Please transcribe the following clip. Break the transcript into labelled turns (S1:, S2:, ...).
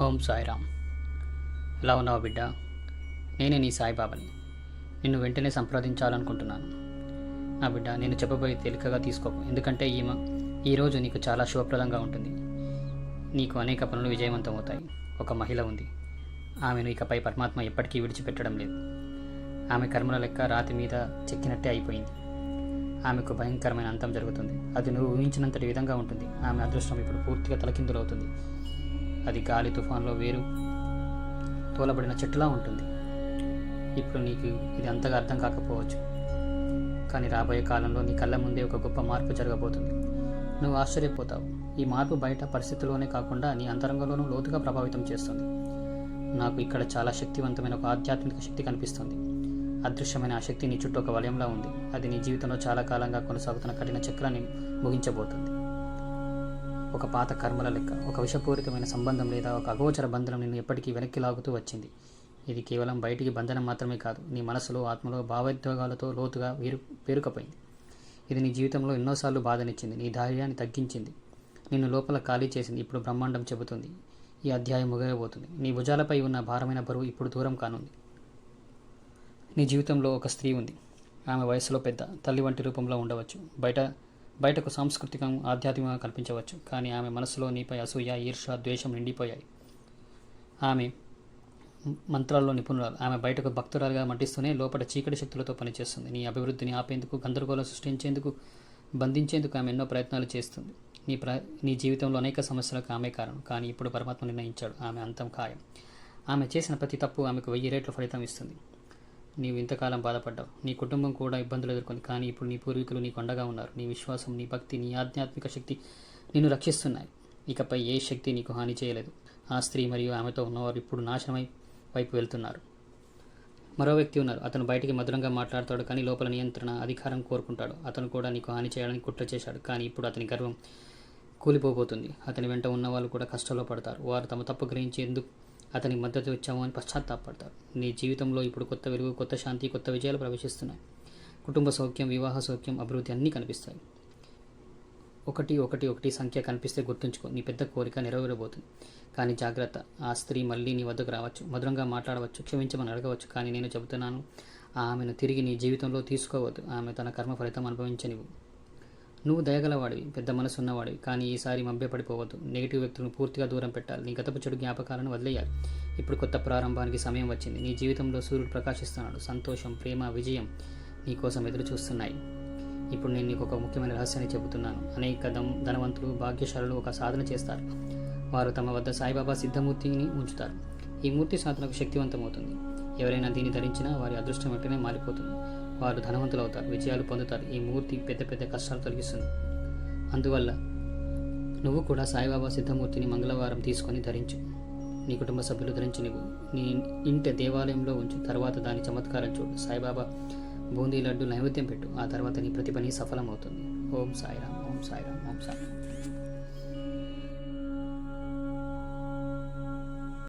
S1: ఓం సాయిరామ్. ఎలా ఉన్నావు బిడ్డ? నేనే నీ సాయిబాబాని. నిన్ను వెంటనే సంప్రదించాలనుకుంటున్నాను. నా బిడ్డ నేను చెప్పబోయే తేలికగా తీసుకోకు. ఎందుకంటే ఈమె ఈరోజు నీకు చాలా శుభప్రదంగా ఉంటుంది. నీకు అనేక పనులు విజయవంతం అవుతాయి ఒక మహిళ ఉంది. ఆమెను ఇకపై పరమాత్మ ఎప్పటికీ విడిచిపెట్టడం లేదు. ఆమె కర్మల లెక్క రాతి మీద చెక్కినట్టే అయిపోయింది. ఆమెకు భయంకరమైన అంతం జరుగుతుంది. అది నువ్వు ఊహించినంతటి విధంగా ఉంటుంది. ఆమె అదృష్టం ఇప్పుడు పూర్తిగా తలకిందులవుతుంది. అది గాలి తుఫాన్లో వేరు తోలబడిన చెట్టులా ఉంటుంది. ఇప్పుడు నీకు ఇది అంతగా అర్థం కాకపోవచ్చు. కానీ రాబోయే కాలంలో నీ కళ్ళ ముందే ఒక గొప్ప మార్పు జరగబోతుంది. నువ్వు ఆశ్చర్యపోతావు. ఈ మార్పు బయట పరిస్థితుల్లోనే కాకుండా నీ అంతరంగంలోనూ లోతుగా ప్రభావితం చేస్తుంది. నాకు ఇక్కడ చాలా శక్తివంతమైన ఒక ఆధ్యాత్మిక శక్తి కనిపిస్తుంది. అదృశ్యమైన ఆ శక్తి నీ చుట్టూ ఒక వలయంలా ఉంది. అది నీ జీవితంలో చాలా కాలంగా కొనసాగుతున్న కఠిన చక్రాన్ని ముగించబోతుంది. ఒక పాత కర్మల లెక్క ఒక విషపూరితమైన సంబంధం లేదా ఒక అగోచర బంధనం నిన్ను ఎప్పటికీ వెనక్కి లాగుతూ వచ్చింది. ఇది కేవలం బయటికి బంధనం మాత్రమే కాదు నీ మనసులో ఆత్మలో భావోద్వేగాలతో లోతుగా వేరు పేరుకపోయింది. ఇది నీ జీవితంలో ఎన్నోసార్లు బాధనిచ్చింది నీ ధైర్యాన్ని తగ్గించింది. నిన్ను లోపల ఖాళీ చేసింది ఇప్పుడు బ్రహ్మాండం చెబుతుంది. ఈ అధ్యాయం ముగియబోతుంది. నీ భుజాలపై ఉన్న భారమైన బరువు ఇప్పుడు దూరం కానుంది. నీ జీవితంలో ఒక స్త్రీ ఉంది. ఆమె వయసులో పెద్ద తల్లి వంటి రూపంలో ఉండవచ్చు. బయట బయటకు సాంస్కృతికం ఆధ్యాత్మికంగా కనిపించవచ్చు కానీ ఆమె మనసులో నీపై అసూయ ఈర్ష ద్వేషం నిండిపోయాయి. ఆమె మంత్రాల్లో నిపుణురాలు. ఆమె బయటకు భక్తురాలుగా మటిస్తూనే లోపల చీకటి శక్తులతో పనిచేస్తుంది. నీ అభివృద్ధిని ఆపేందుకు గందరగోళం సృష్టించేందుకు బంధించేందుకు ఆమె ఎన్నో ప్రయత్నాలు చేస్తుంది. నీ ప్ర నీ జీవితంలో అనేక సమస్యలకు ఆమె కారణం. కానీ ఇప్పుడు పరమాత్మ నిర్ణయించాడు. ఆమె అంతం ఖాయం. ఆమె చేసిన ప్రతి తప్పు ఆమెకు వెయ్యి రేట్లు ఫలితం ఇస్తుంది. నీవు ఇంతకాలం బాధపడ్డావు. నీ కుటుంబం కూడా ఇబ్బందులు ఎదుర్కొంది. కానీ ఇప్పుడు నీ పూర్వీకులు నీకు అండగా ఉన్నారు. నీ విశ్వాసం నీ భక్తి నీ ఆధ్యాత్మిక శక్తి నిన్ను రక్షిస్తున్నాయి. ఇకపై ఏ శక్తి నీకు హాని చేయలేదు. ఆ స్త్రీ మరియు ఆమెతో ఉన్నవారు ఇప్పుడు నాశనమై వైపు వెళ్తున్నారు. మరో వ్యక్తి ఉన్నారు. అతను బయటికి మధురంగా మాట్లాడతాడు కానీ లోపల నియంత్రణ అధికారం కోరుకుంటాడు. అతను కూడా నీకు హాని చేయాలని కుట్ర చేశాడు కానీ ఇప్పుడు అతని గర్వం కూలిపోబోతుంది. అతని వెంట ఉన్నవాళ్ళు కూడా కష్టంలో పడతారు. వారు తమ తప్పు గ్రహించి ఎందుకు అతనికి మద్దతు ఇచ్చాము అని పశ్చాత్తాపడతారు. నీ జీవితంలో ఇప్పుడు కొత్త వెలుగు కొత్త శాంతి కొత్త విజయాలు ప్రవేశిస్తున్నాయి. కుటుంబ సౌఖ్యం వివాహ సౌఖ్యం అభివృద్ధి అన్నీ కనిపిస్తాయి. ఒకటి ఒకటి ఒకటి సంఖ్య కనిపిస్తే గుర్తుంచుకో. నీ పెద్ద కోరిక నెరవేరబోతుంది. కానీ జాగ్రత్త. ఆ స్త్రీ మళ్ళీ నీ వద్దకు రావచ్చు. మధురంగా మాట్లాడవచ్చు. క్షమించమని అడగవచ్చు. కానీ నేను చెబుతున్నాను ఆమెను తిరిగి నీ జీవితంలో తీసుకోవద్దు. ఆమె తన కర్మ ఫలితం అనుభవించనివ్వు. నువ్వు దయగలవాడివి పెద్ద మనసు ఉన్నవాడివి కానీ ఈసారి మభ్యపడిపోవద్దు. నెగిటివ్ వ్యక్తులను పూర్తిగా దూరం పెట్టాలి. నీ గతపు చెడు జ్ఞాపకాలను వదిలేయాలి. ఇప్పుడు కొత్త ప్రారంభానికి సమయం వచ్చింది. నీ జీవితంలో సూర్యుడు ప్రకాశిస్తున్నాడు. సంతోషం ప్రేమ విజయం నీ కోసం ఎదురు చూస్తున్నాయి. ఇప్పుడు నేను నీకు ఒక ముఖ్యమైన రహస్యాన్ని చెబుతున్నాను. అనేక దం ధనవంతులు భాగ్యశాలులు ఒక సాధన చేస్తారు. వారు తమ వద్ద సాయిబాబా సిద్ధమూర్తిని ఉంచుతారు. ఈ మూర్తి సాధనకు శక్తివంతమవుతుంది. ఎవరైనా దీన్ని ధరించినా వారి అదృష్టం వెంటనే మారిపోతుంది. వారు ధనవంతులు అవుతారు విజయాలు పొందుతారు. ఈ మూర్తి పెద్ద పెద్ద కష్టాలు తొలగిస్తుంది. అందువల్ల నువ్వు కూడా సాయిబాబా సిద్ధమూర్తిని మంగళవారం తీసుకొని ధరించు. నీ కుటుంబ సభ్యులు ధరించి నువ్వు నీ ఇంటి దేవాలయంలో ఉంచు. తర్వాత దాని చమత్కారం చూడు. సాయిబాబా బూందీ లడ్డు నైవేద్యం పెట్టు. ఆ తర్వాత నీ ప్రతి పని సఫలమవుతుంది. ఓం సాయిరామ్ ఓం సాయిరామ్ ఓం సాయిరామ్.